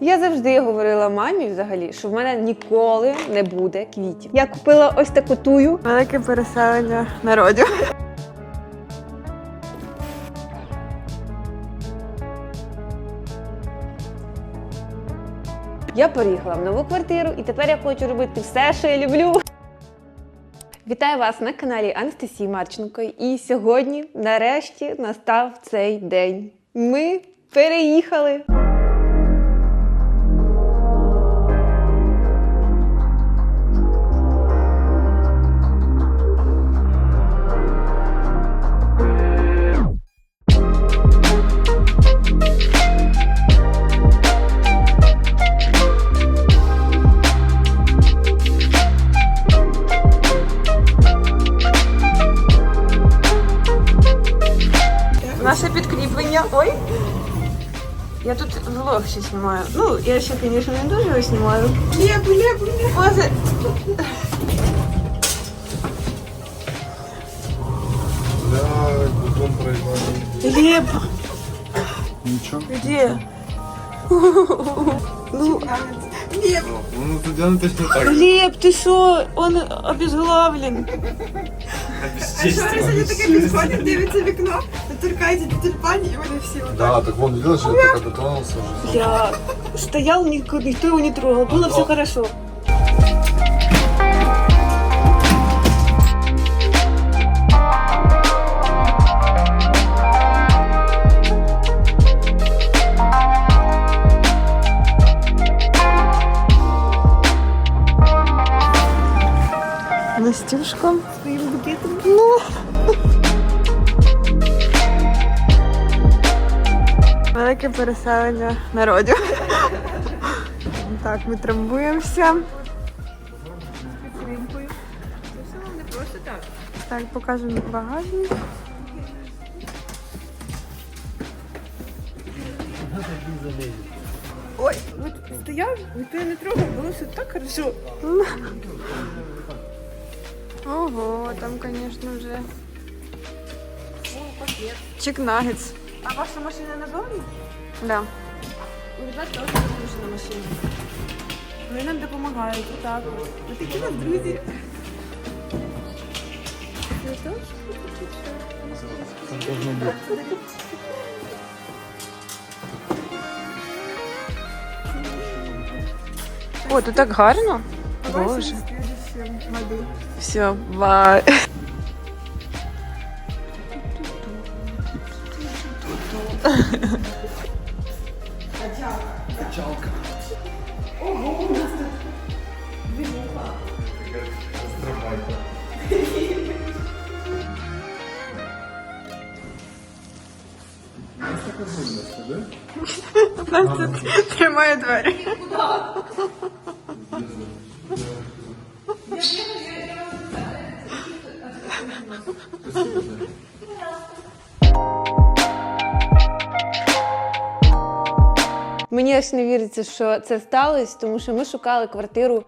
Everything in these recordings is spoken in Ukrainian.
Я завжди говорила мамі взагалі, що в мене ніколи не буде квітів. Я купила ось таку тую. Велике переселення народів. Я переїхала в нову квартиру і тепер я хочу робити все, що я люблю. Вітаю вас на каналі Анастасії Марченко. І сьогодні, нарешті, настав цей день. Ми переїхали. Влог ще знімаю. Ну, я ще, звісно, не дуже його знімаю. Лепу, лепу, лепу. Боже. Да, потом проиграли. Леп, Ничего. где? Ну, Ну, Татьяна точно так. Глеб, ты что? Он обезглавлен. Сьогодні таке підходить, дивиться в торкається до тюльпані, і вони всі отак. Да, так вон, видела, что я только дотронулся. Я стоял, никто, никто его не трогал. Было все хорошо. Переселення народів. Так, ми трамбуємося. Підтримкою. Це все не просто так. Так, покажемо багажник. Ой, от стояв, ніхто не трогав, було все так хорошо. Ого, там, звісно, вже. Чик-нагетс. А ваша машина назовні? Да. У ребят теж розрушена машина. Вони нам допомагають, отак. от. Ви такі нас друзі. Там должно быть. О, тут так гарно. Боже. Все, бай. Нас тут тримає двері. Мені аж не віриться, що це сталося, тому що ми шукали квартиру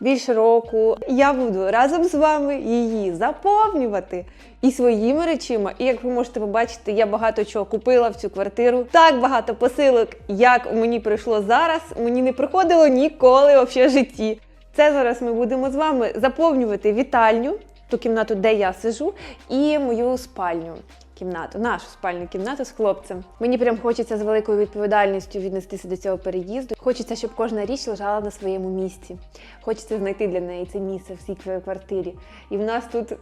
більше року. Я буду разом з вами її заповнювати і своїми речима. І як ви можете побачити, я багато чого купила в цю квартиру. Так багато посилок, як мені прийшло зараз, мені не приходило ніколи в житті. Це зараз ми будемо з вами заповнювати вітальню, ту кімнату, де я сижу, і мою спальню. Кімнату, нашу спальну кімнату з хлопцем. Мені прям хочеться з великою відповідальністю віднестися до цього переїзду. Хочеться, щоб кожна річ лежала на своєму місці. Хочеться знайти для неї це місце в цій квартирі. І в нас тут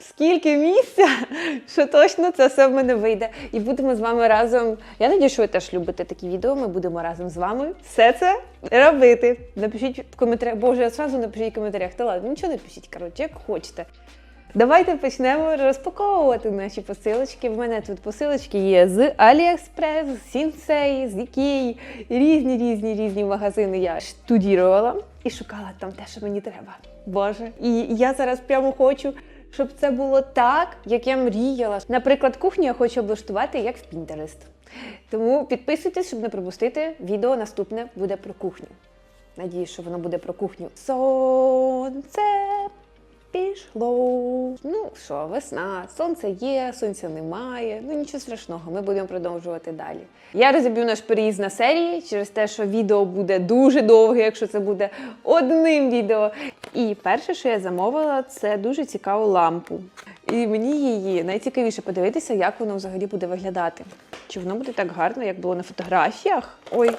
скільки місця, що точно це все в мене вийде. І будемо з вами разом. Я надію, що ви теж любите такі відео. Ми будемо разом з вами все це робити. Напишіть в коментарях. Боже, одразу напишіть в коментарях. Та ладно, нічого не пишіть, коротше, як хочете. Давайте почнемо розпаковувати наші посилочки. В мене тут посилочки є з AliExpress, Сінсей, з Ikea. Різні, різні, різні магазини я штудірувала і шукала там те, що мені треба. Боже. І я зараз прямо хочу, щоб це було так, як я мріяла. Наприклад, кухню я хочу облаштувати як в Pinterest. Тому підписуйтесь, щоб не пропустити. Відео наступне буде про кухню. Надію, що воно буде про кухню. Сонце Пішло. Ну що, весна, сонце є, сонця немає. Ну нічого страшного, ми будемо продовжувати далі. Я розіб'ю наш переїзд на серії через те, що відео буде дуже довге, якщо це буде одним відео. І перше, що я замовила, це дуже цікаву лампу. І мені її найцікавіше подивитися, як воно взагалі буде виглядати. Чи воно буде так гарно, як було на фотографіях? Ой.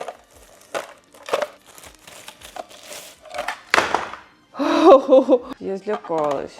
Я злякалась.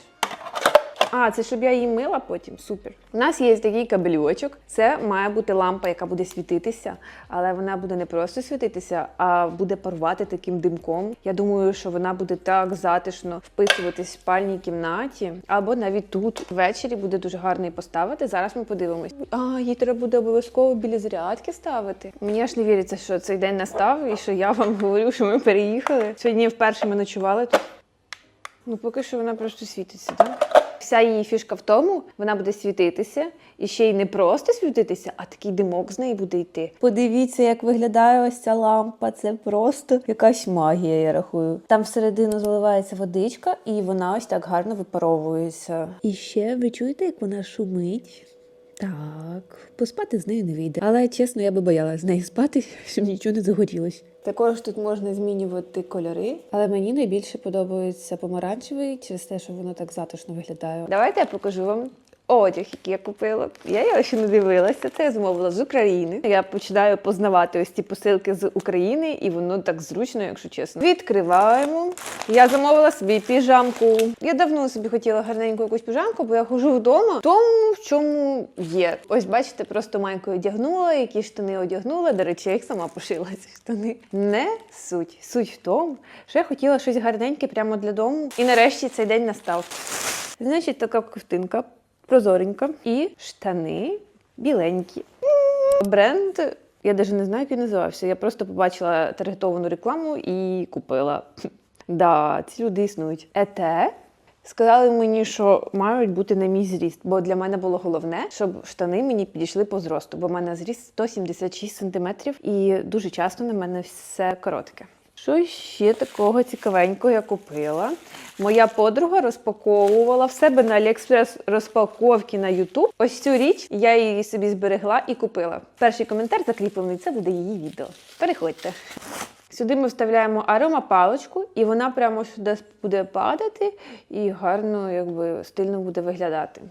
А, це щоб я її мила потім. Супер. У нас є такий кабельочок. Це має бути лампа, яка буде світитися, але вона буде не просто світитися, а буде парувати таким димком. Я думаю, що вона буде так затишно вписуватись в спальній кімнаті, або навіть тут ввечері буде дуже гарно її поставити. Зараз ми подивимось. А, її треба буде обов'язково біля зарядки ставити. Мені аж не віриться, що цей день настав, і що я вам говорю, що ми переїхали. Сьогодні вперше ми ночували тут. Ну, поки що вона просто світиться, так? Вся її фішка в тому, вона буде світитися, і ще й не просто світитися, а такий димок з неї буде йти. Подивіться, як виглядає ось ця лампа. Це просто якась магія, я рахую. Там всередину заливається водичка, і вона ось так гарно випаровується. І ще ви чуєте, як вона шумить? Так, поспати з нею не вийде. Але чесно, я би боялась з нею спати, щоб нічого не загорілось. Також тут можна змінювати кольори, але мені найбільше подобається помаранчевий через те, що воно так затишно виглядає. Давайте я покажу вам. Одяг, який я купила, я його ще не дивилася. Це я замовила з України. Я починаю познавати ось ці посилки з України, і воно так зручно, якщо чесно. Відкриваємо. Я замовила собі піжамку. Я давно собі хотіла гарненьку якусь піжамку, бо я хожу вдома в тому, в чому є. Ось бачите, просто майку одягнула, які штани одягнула. До речі, я їх сама пошила ці штани. Не суть. Суть в тому, що я хотіла щось гарненьке прямо для дому. І нарешті цей день настав. Значить, така ковтинка прозоренька і штани біленькі. Бренд. Я навіть не знаю, як він називався. Я просто побачила таргетовану рекламу і купила. Да, ці люди існують. Ете. Сказали мені, що мають бути на мій зріст, бо для мене було головне, щоб штани мені підійшли по зросту, бо в мене зріст 176 см і дуже часто на мене все коротке. Що ще такого цікавенького я купила? Моя подруга розпаковувала в себе на Aliexpress розпаковки на YouTube. Ось цю річ я її собі зберегла і купила. Перший коментар закріплений, це буде її відео. Переходьте. Сюди ми вставляємо аромапаличку, і вона прямо сюди буде падати і гарно, якби стильно буде виглядати.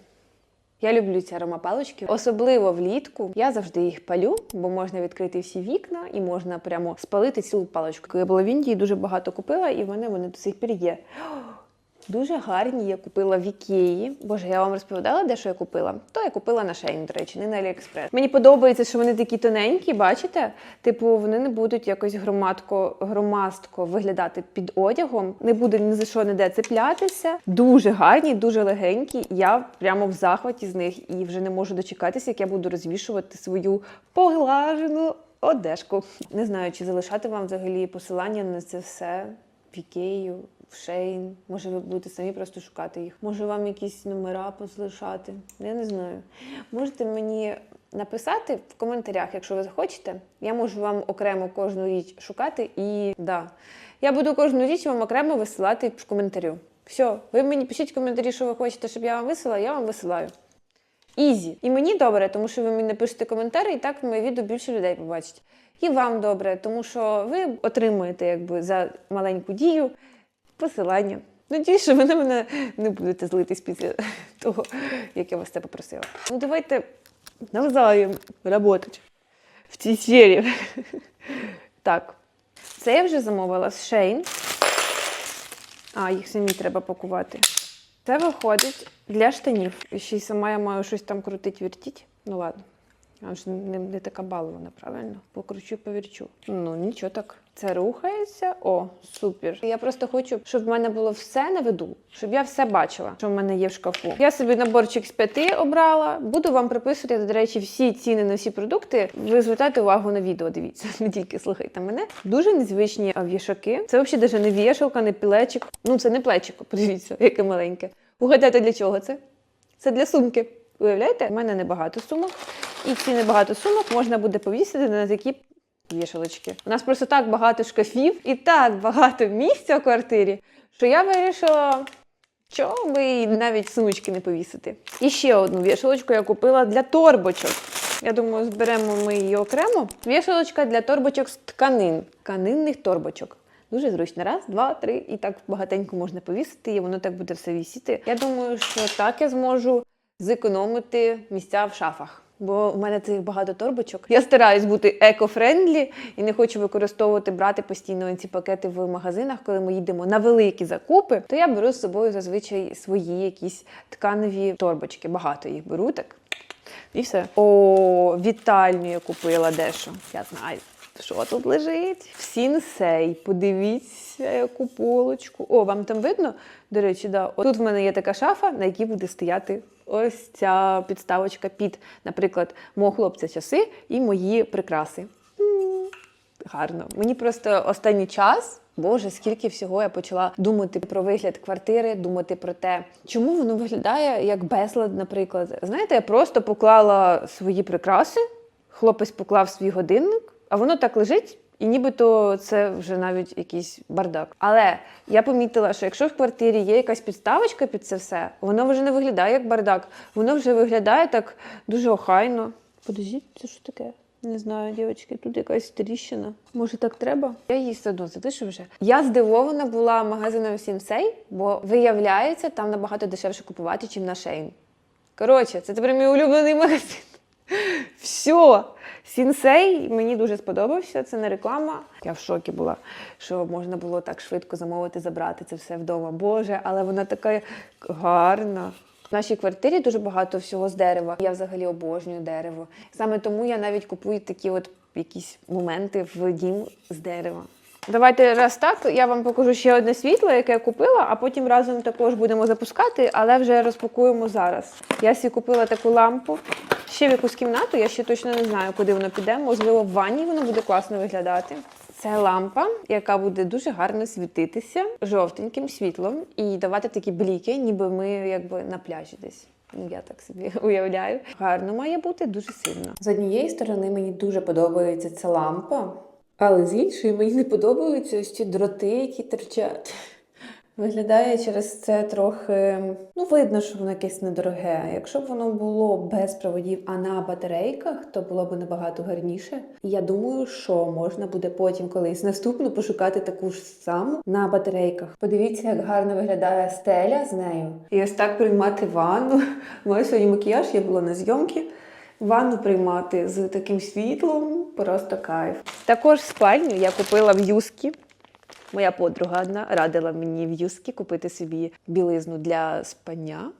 Я люблю ці аромапалочки, особливо влітку. Я завжди їх палю, бо можна відкрити всі вікна і можна прямо спалити цілу паличку. Я була в Індії, дуже багато купила, і вони, вони до сих пір є. Дуже гарні я купила в Ікеї. Боже, я вам розповідала, де що я купила. То я купила на Шейн, до речі, не на Аліекспрес. Мені подобається, що вони такі тоненькі, бачите? Типу, вони не будуть якось громадко, громастко виглядати під одягом, не буде ні за що ніде цеплятися. Дуже гарні, дуже легенькі. Я прямо в захваті з них і вже не можу дочекатися, як я буду розвішувати свою поглажену одежку. Не знаю, чи залишати вам взагалі посилання на це все в Ікею в Шейн. Може, ви будете самі просто шукати їх. Може, вам якісь номера позалишати. Я не знаю. Можете мені написати в коментарях, якщо ви захочете. Я можу вам окремо кожну річ шукати і да. Я буду кожну річ вам окремо висилати в коментарю. Все, ви мені пишіть в коментарі, що ви хочете, щоб я вам висила, я вам висилаю. Ізі. І мені добре, тому що ви мені напишете коментарі, і так моє відео більше людей побачить. І вам добре, тому що ви отримуєте якби за маленьку дію посилання. Надіюсь, що ви на мене не будете злитись після того, як я вас це попросила. Ну давайте навзаєм працювати в цій сфері. Так, це я вже замовила з Шейн. А, їх самі треба пакувати. Це виходить для штанів. І ще й сама я маю щось там крутить, вертіть. Ну ладно. Я ж не, не така балована, правильно? Покручу, повірчу. Ну, нічого так. Це рухається. О, супер. Я просто хочу, щоб в мене було все на виду, щоб я все бачила, що в мене є в шкафу. Я собі наборчик з п'яти обрала. Буду вам приписувати, до речі, всі ціни на всі продукти. Ви звертайте увагу на відео, дивіться, не тільки слухайте мене. Дуже незвичні вішаки. Це взагалі навіть не вішалка, не плечик. Ну, це не плечико, подивіться, яке маленьке. Угадайте, для чого це? Це для сумки. Уявляєте, у мене небагато сумок, і ці небагато сумок можна буде повісити на такі вішалочки. У нас просто так багато шкафів і так багато місця в квартирі, що я вирішила щоб і навіть сумочки не повісити. І ще одну вішалочку я купила для торбочок. Я думаю, зберемо ми її окремо. Вішалочка для торбочок з тканин, тканинних торбочок. Дуже зручно. Раз, два, три, і так багатенько можна повісити, і воно так буде все вісіти. Я думаю, що так я зможу зекономити місця в шафах. Бо в мене цих багато торбочок. Я стараюсь бути еко-френдлі і не хочу використовувати брати постійно ці пакети в магазинах, коли ми їдемо на великі закупи. То я беру з собою зазвичай свої якісь тканеві торбочки. Багато їх беру так. І все. О, вітальню я купила дещо. Я знаю. Що тут лежить? В сінсей. Подивіться, яку полочку. О, вам там видно? До речі, да. Тут в мене є така шафа, на якій буде стояти ось ця підставочка під, наприклад, мого хлопця часи і мої прикраси. Гарно. Мені просто останній час. Боже, скільки всього я почала думати про вигляд квартири, думати про те, чому воно виглядає як безлад, наприклад. Знаєте, я просто поклала свої прикраси, хлопець поклав свій годинник, а воно так лежить, і нібито це вже навіть якийсь бардак. Але я помітила, що якщо в квартирі є якась підставочка під це все, воно вже не виглядає як бардак, воно вже виглядає так дуже охайно. Подождіть, це що таке? Не знаю, дівчатки, тут якась тріщина. Може, так треба? Я її все одно залишу вже. Я здивована була магазином Сімсей, бо виявляється, там набагато дешевше купувати, ніж на Шейн. Коротше, це тепер мій улюблений магазин. Все. Сінсей мені дуже сподобався. Це не реклама. Я в шокі була, що можна було так швидко замовити, забрати це все вдома. Боже, але вона така гарна. В нашій квартирі дуже багато всього з дерева. Я взагалі обожнюю дерево. Саме тому я навіть купую такі от якісь моменти в дім з дерева. Давайте раз так, я вам покажу ще одне світло, яке я купила, а потім разом також будемо запускати, але вже розпакуємо зараз. Я собі купила таку лампу. Ще в якусь кімнату, я ще точно не знаю, куди воно піде. Можливо, в ванні воно буде класно виглядати. Це лампа, яка буде дуже гарно світитися жовтеньким світлом і давати такі бліки, ніби ми якби на пляжі десь. Ну, я так собі уявляю. Гарно має бути дуже сильно. З однієї сторони мені дуже подобається ця лампа, але з іншої мені не подобаються ось ці дроти, які терчать. Виглядає через це трохи. Ну, видно, що воно якесь недороге. Якщо б воно було без проводів, а на батарейках, то було б набагато гарніше. Я думаю, що можна буде потім колись наступну пошукати таку ж саму на батарейках. Подивіться, як гарно виглядає стеля з нею. І ось так приймати ванну. Моє сьогодні макіяж, я була на зйомки. Ванну приймати з таким світлом просто кайф. Також спальню я купила в Юскі. Моя подруга одна радила мені в Юскі купити собі білизну для спання.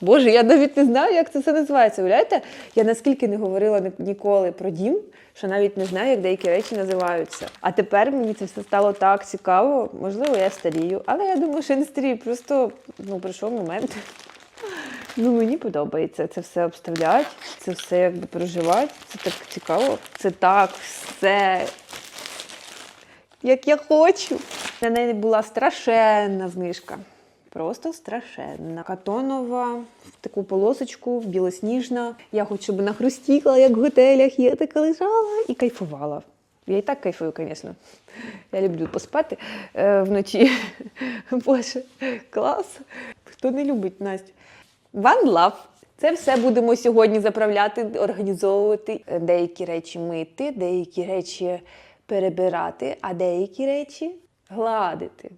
Боже, я навіть не знаю, як це все називається. Уявляєте? Я наскільки не говорила ніколи про дім, що навіть не знаю, як деякі речі називаються. А тепер мені це все стало так цікаво. Можливо, я старію, але я думаю, що не старію. Просто ну, прийшов момент. Ну, мені подобається це все обставляти, це все якби проживати. Це так цікаво. Це так все як я хочу. На неї була страшенна знижка. Просто страшенна. Катонова, в таку полосочку, білосніжна. Я хочу, щоб вона хрустіла, як в готелях. Я така лежала і кайфувала. Я і так кайфую, звісно. Я люблю поспати е, вночі. Боже, клас. Хто не любить Настю? One love. Це все будемо сьогодні заправляти, організовувати. Деякі речі мити, деякі речі перебирати, а деякі речі гладити.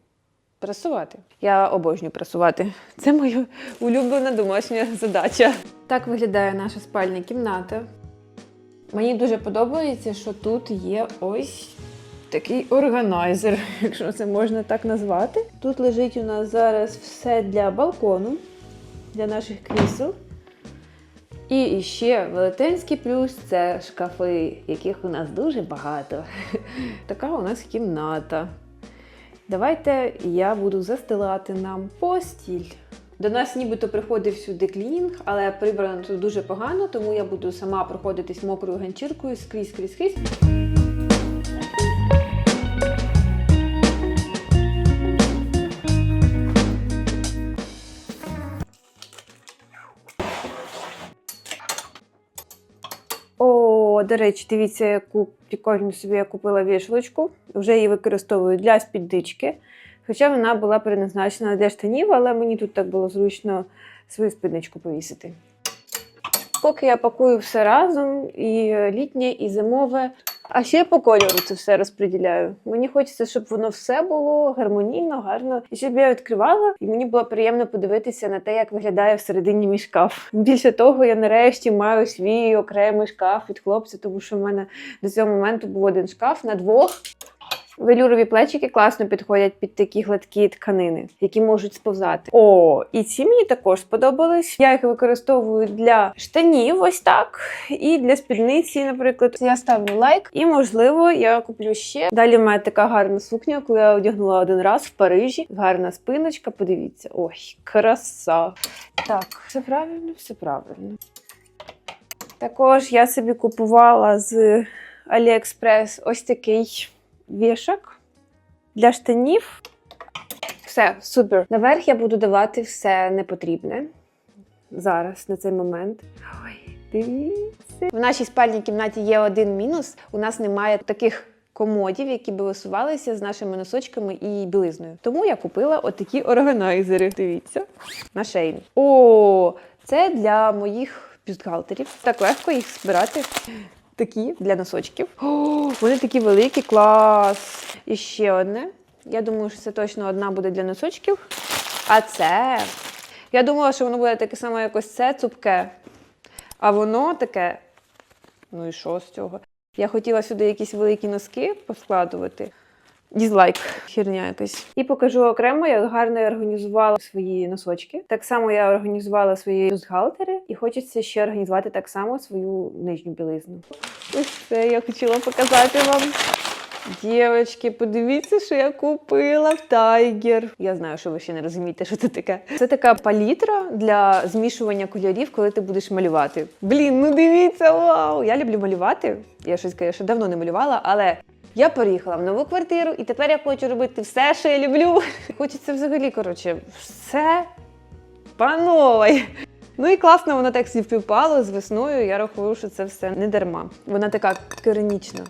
Прасувати. Я обожнюю прасувати. Це моя улюблена домашня задача. Так виглядає наша спальня кімната. Мені дуже подобається, що тут є ось такий органайзер, якщо це можна так назвати. Тут лежить у нас зараз все для балкону, для наших крісел. І ще велетенський плюс це шкафи, яких у нас дуже багато. Така у нас кімната. Давайте я буду застилати нам постіль. До нас нібито приходив сюди клінінг, але прибрано тут дуже погано, тому я буду сама проходитись мокрою ганчіркою скрізь, скрізь, скрізь. До речі, дивіться, яку прикольну собі я купила вішалочку. Вже її використовую для спіднички. Хоча вона була предназначена для штанів, але мені тут так було зручно свою спідничку повісити. Поки я пакую все разом, і е, літнє, і зимове. А ще по кольору це все розподіляю. Мені хочеться, щоб воно все було гармонійно, гарно, і щоб я відкривала, і мені було приємно подивитися на те, як виглядає всередині мій шкаф. Більше того, я нарешті маю свій окремий шкаф від хлопця, тому що в мене до цього моменту був один шкаф на двох. Велюрові плечики класно підходять під такі гладкі тканини, які можуть сповзати. О, і ці мені також сподобались. Я їх використовую для штанів, ось так, і для спідниці, наприклад. Я ставлю лайк, і можливо я куплю ще. Далі в мене така гарна сукня, яку я одягнула один раз в Парижі. Гарна спиночка. Подивіться, ой, краса. Так, все правильно, все правильно. Також я собі купувала з AliExpress ось такий вішак для штанів. Все, супер. Наверх я буду давати все непотрібне. Зараз, на цей момент. Ой, дивіться. В нашій спальній кімнаті є один мінус. У нас немає таких комодів, які би висувалися з нашими носочками і білизною. Тому я купила отакі органайзери. Дивіться. На шейн. О, це для моїх бюстгальтерів. Так легко їх збирати. Такі для носочків. О, вони такі великі, клас! І ще одне. Я думаю, що це точно одна буде для носочків. А це. Я думала, що воно буде таке саме, якось це цупке. А воно таке. Ну і що з цього? Я хотіла сюди якісь великі носки поскладувати. Дізлайк, херня якась. І покажу окремо, як гарно я організувала свої носочки. Так само я організувала свої бюстгальтери, і хочеться ще організувати так само свою нижню білизну. Ось це я хотіла показати вам. Дівчатки, подивіться, що я купила в Тайгер. Я знаю, що ви ще не розумієте, що це таке. Це така палітра для змішування кольорів, коли ти будеш малювати. Блін, ну дивіться, вау! Я люблю малювати. Я щось, звісно, давно не малювала, але я переїхала в нову квартиру, і тепер я хочу робити все, що я люблю. Хочеться взагалі, коротше, все панове. Ну і класно, воно так співпало з весною. Я рахую, що це все не дарма. Вона така керамічна.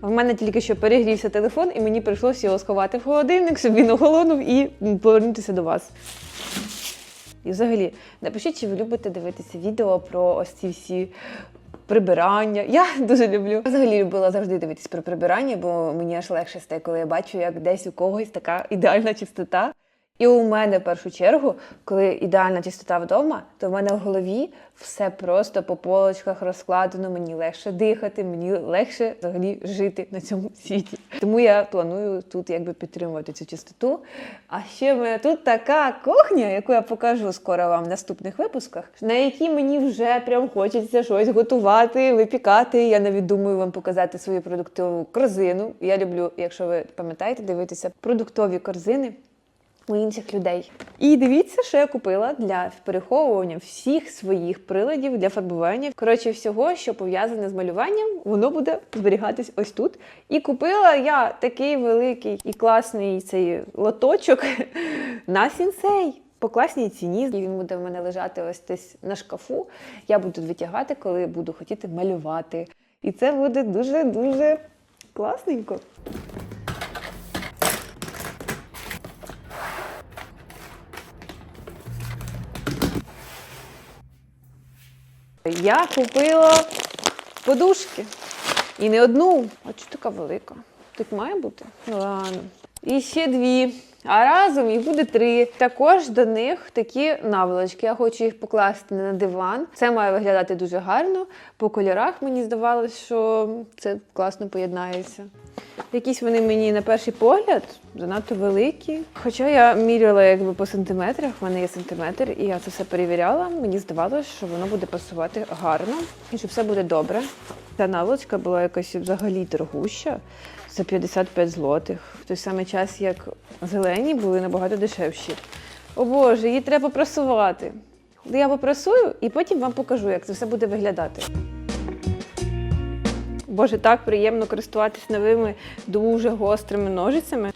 В мене тільки що перегрівся телефон, і мені прийшлося його сховати в холодильник, щоб він охолонув і повернутися до вас. І взагалі, напишіть, чи ви любите дивитися відео про ось ці всі прибирання. Я дуже люблю. Взагалі любила завжди дивитись про прибирання, бо мені аж легше стає, коли я бачу, як десь у когось така ідеальна чистота. І у мене в першу чергу, коли ідеальна чистота вдома, то в мене в голові все просто по полочках розкладено, мені легше дихати, мені легше взагалі жити на цьому світі. Тому я планую тут якби підтримувати цю чистоту. А ще в мене тут така кухня, яку я покажу скоро вам в наступних випусках, на якій мені вже прям хочеться щось готувати, випікати. Я навіть думаю вам показати свою продуктову корзину. Я люблю, якщо ви пам'ятаєте, дивитися продуктові корзини у інших людей. І дивіться, що я купила для переховування всіх своїх приладів для фарбування. Коротше, всього, що пов'язане з малюванням, воно буде зберігатись ось тут. І купила я такий великий і класний цей лоточок на сінсей. По класній ціні, і він буде в мене лежати ось десь на шкафу. Я буду витягати, коли буду хотіти малювати. І це буде дуже-дуже класненько. Я купила подушки. І не одну. А чого така велика? Тут має бути? Ну ладно. І ще дві. А разом їх буде три. Також до них такі наволочки. Я хочу їх покласти на диван. Це має виглядати дуже гарно. По кольорах мені здавалось, що це класно поєднається. Якісь вони мені на перший погляд занадто великі. Хоча я міряла якби по сантиметрах, в мене є сантиметр, і я це все перевіряла. Мені здавалося, що воно буде пасувати гарно і що все буде добре. Ця наволочка була якась взагалі дорогуща за 55 злотих. В той самий час, як зелені були набагато дешевші. О Боже, її треба просувати. Я попрасую і потім вам покажу, як це все буде виглядати. Боже, так приємно користуватись новими дуже гострими ножицями.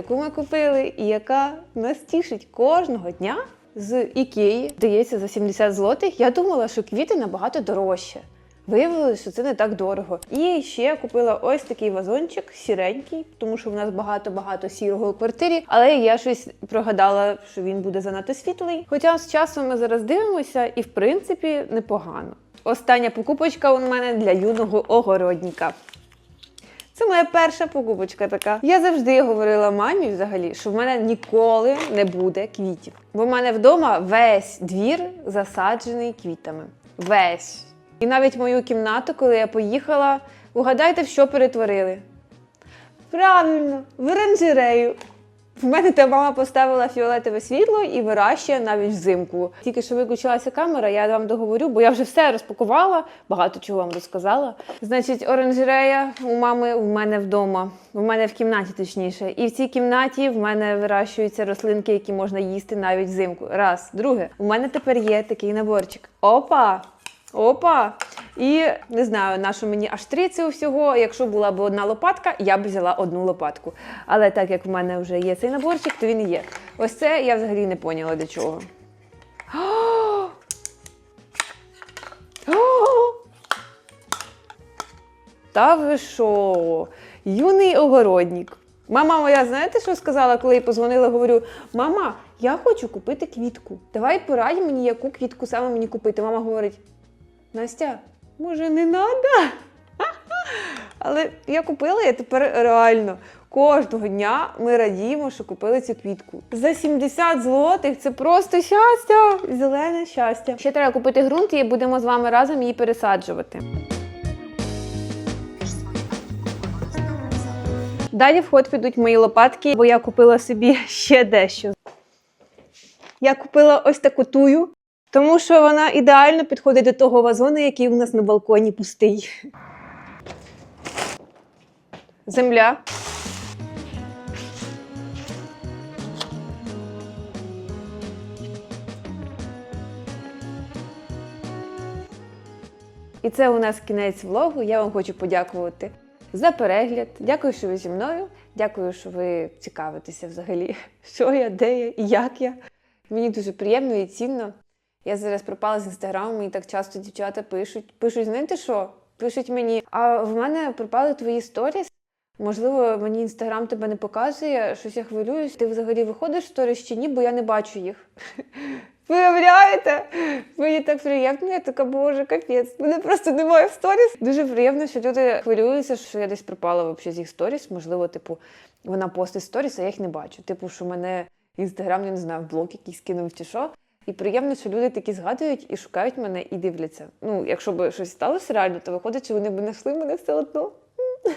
Яку ми купили, і яка нас тішить кожного дня з Ікеї. Здається, за 70 злотих. Я думала, що квіти набагато дорожче. Виявилося, що це не так дорого. І ще я купила ось такий вазончик сіренький, тому що в нас багато-багато сірого у квартирі. Але я щось прогадала, що він буде занадто світлий. Хоча з часом ми зараз дивимося, і в принципі непогано. Остання покупочка у мене для юного огородника. Це моя перша покупочка така. Я завжди говорила мамі взагалі, що в мене ніколи не буде квітів. Бо в мене вдома весь двір засаджений квітами. Весь. І навіть мою кімнату, коли я поїхала, угадайте, в що перетворили. Правильно, в оранжерею. В мене та мама поставила фіолетове світло і вирощує навіть взимку. Тільки що виключилася камера, я вам договорю, бо я вже все розпакувала, багато чого вам розказала. Значить, оранжерея у мами в мене вдома, в мене в кімнаті точніше. І в цій кімнаті в мене вирощуються рослинки, які можна їсти навіть взимку. Раз, друге, у мене тепер є такий наборчик. Опа! Опа! І не знаю, на що мені аж три цього всього. Якщо була б одна лопатка, я б взяла одну лопатку. Але так як в мене вже є цей наборчик, то він є. Ось це я взагалі не поняла для чого. Та ви що? Юний огородник. Мама моя, знаєте, що сказала, коли їй позвонила? Говорю: мама, я хочу купити квітку. Давай порадь мені, яку квітку саме мені купити. Мама говорить: Настя, може, не треба? Але я купила, і тепер реально кожного дня ми радіємо, що купили цю квітку. За 70 злотих це просто щастя! Зелене щастя. Ще треба купити ґрунт і будемо з вами разом її пересаджувати. Далі в ход підуть мої лопатки, бо я купила собі ще дещо. Я купила ось таку тую, тому що вона ідеально підходить до того вазону, який у нас на балконі пустий. Земля. І це у нас кінець влогу. Я вам хочу подякувати за перегляд. Дякую, що ви зі мною. Дякую, що ви цікавитеся взагалі, що я, де я і як я. Мені дуже приємно і цінно. Я зараз пропала з інстаграму, мені так часто дівчата пишуть. Пишуть, знаєте що? Пишуть мені, а в мене пропали твої сторіс. Можливо, мені інстаграм тебе не показує, щось я хвилююсь. Ти взагалі виходиш в сторіс чи ні, бо я не бачу їх. Виявляєте? Мені так приємно, я така, боже, капець. Мене просто немає в сторіс. Дуже приємно, що люди хвилюються, що я десь пропала вообще з їх сторіс. Можливо, типу, вона постить сторіс, а я їх не бачу. Типу, що мене інстаграм, я не знаю, блок якийсь кинув чи що. І приємно, що люди такі згадують і шукають мене і дивляться. Ну, якщо б щось сталося реально, то виходить, що вони б знайшли мене все одно.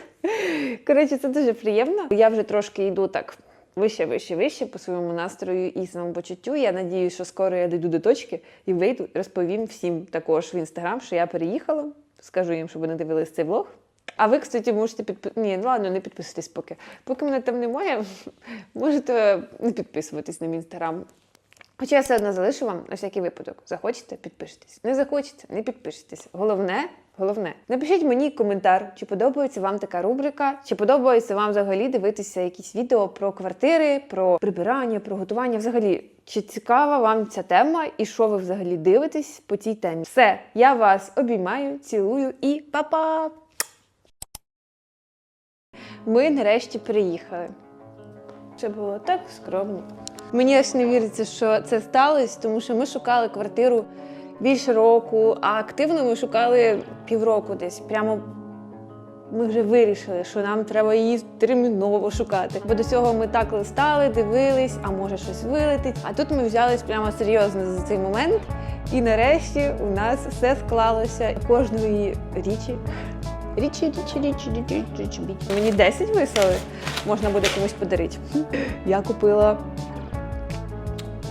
Коротше, це дуже приємно. Я вже трошки йду так вище, вище, вище по своєму настрою і самопочуттю. Я надіюсь, що скоро я дійду до точки і вийду розповім всім також в інстаграм, що я переїхала. Скажу їм, щоб вони дивились цей влог. А ви, кстати, можете підписатися. Ні, ну ладно, не підписуйтесь поки. Поки мене там немає, можете не підписуватись на мій інстаграм. Хоча я все одно залишу вам на всякий випадок. Захочете, підпишитесь. Не захочете, не підпишитесь. Головне, головне, напишіть мені коментар, чи подобається вам така рубрика, чи подобається вам взагалі дивитися якісь відео про квартири, про прибирання, про готування. Взагалі, чи цікава вам ця тема і що ви взагалі дивитесь по цій темі? Все, я вас обіймаю, цілую і па-па! Ми нарешті приїхали. Це було так скромно. Мені аж не віриться, що це сталося, тому що ми шукали квартиру більше року, а активно ми шукали півроку десь. Прямо ми вже вирішили, що нам треба її терміново шукати. Бо до цього ми так листали, дивились, а може щось вилетить. А тут ми взялись прямо серйозно за цей момент. І нарешті у нас все склалося кожної річі. Річі, річі, річі, річі, річі, річі. Мені 10 вислали, можна буде комусь подарити. Я купила.